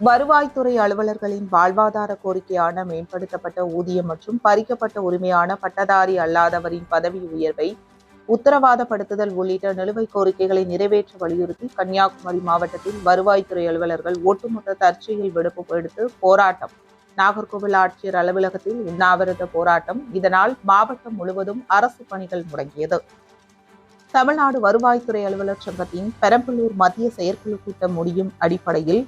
வருவாய்த்துறை அலுவலர்களின் வாழ்வாதார கோரிக்கையான மேம்படுத்தப்பட்ட ஊதியம் மற்றும் பறிக்கப்பட்ட உரிமையான பட்டதாரி அல்லாதவரின் பதவி உயர்வை உத்தரவாதப்படுத்துதல் உள்ளிட்ட நிலுவைக் கோரிக்கைகளை நிறைவேற்ற வலியுறுத்தி கன்னியாகுமரி மாவட்டத்தில் வருவாய்த்துறை அலுவலர்கள் ஒட்டுமொத்த தற்செயல் விடுப்பு எடுத்து போராட்டம். நாகர்கோவில் ஆட்சியர் அலுவலகத்தில் உண்ணாவிரத போராட்டம். இதனால் மாவட்டம் முழுவதும் அரசு பணிகள் முடங்கியது. தமிழ்நாடு வருவாய்த்துறை அலுவலர் சங்கத்தின் பெரம்பலூர் மத்திய செயற்குழு கூட்டம் முடியும் அடிப்படையில்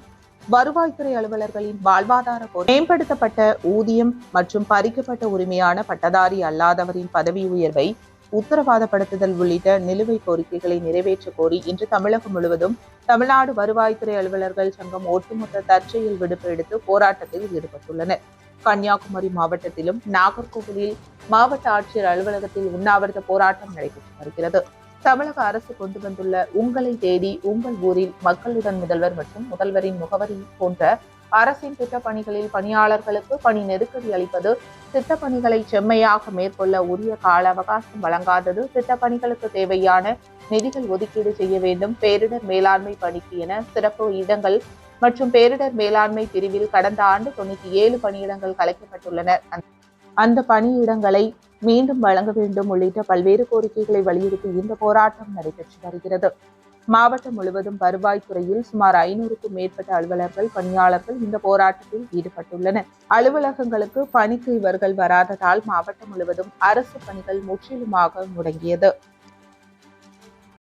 வருவாய்த்துறை அலுவலர்களின் வாழ்வாதார மேம்படுத்தப்பட்ட ஊதியம் மற்றும் பறிக்கப்பட்ட உரிமையான பட்டதாரி அல்லாதவரின் பதவி உயர்வை உத்தரவாதப்படுத்துதல் உள்ளிட்ட நிலுவை கோரிக்கைகளை நிறைவேற்ற கோரி இன்று தமிழகம் முழுவதும் தமிழ்நாடு வருவாய்த்துறை அலுவலர்கள் சங்கம் ஒட்டுமொத்த தற்செயல் விடுப்பு எடுத்து போராட்டத்தில் ஈடுபட்டுள்ளனர். கன்னியாகுமரி மாவட்டத்திலும் நாகர்கோவிலில் மாவட்ட ஆட்சியர் அலுவலகத்தில் உண்ணாவிரத போராட்டம் நடைபெற்று வருகிறது. தமிழக அரசு கொண்டு வந்துள்ள உங்களை தேடி உங்கள் ஊரில் மக்களுடன் முதல்வர் மற்றும் முதல்வரின் முகவரி போன்ற அரசின் திட்டப்பணிகளில் பணியாளர்களுக்கு பணி நெருக்கடி அளிப்பது திட்டப்பணிகளை செம்மையாக மேற்கொள்ள உரிய கால அவகாசம் வழங்காதது திட்டப்பணிகளுக்கு தேவையான நிதிகள் ஒதுக்கீடு செய்ய வேண்டும். பேரிடர் மேலாண்மை பணிக்கு என சிறப்பு இடங்கள் மற்றும் பேரிடர் மேலாண்மை பிரிவில் கடந்த ஆண்டு தொண்ணூத்தி ஏழு பணியிடங்கள் கலைக்கப்பட்டுள்ளன. அந்த பணியிடங்களை மீண்டும் வழங்க வேண்டும் உள்ளிட்ட பல்வேறு கோரிக்கைகளை வலியுறுத்தி இந்த போராட்டம் நடைபெற்று வருகிறது. மாவட்டம் முழுவதும் வருவாய்த்துறையில் சுமார் ஐநூறுக்கும் மேற்பட்ட அலுவலர்கள் பணியாளர்கள் இந்த போராட்டத்தில் ஈடுபட்டுள்ளனர். அலுவலகங்களுக்கு பணிக்கு இவர்கள் வராததால் மாவட்டம் முழுவதும் அரசு பணிகள் முற்றிலுமாக முடங்கியது.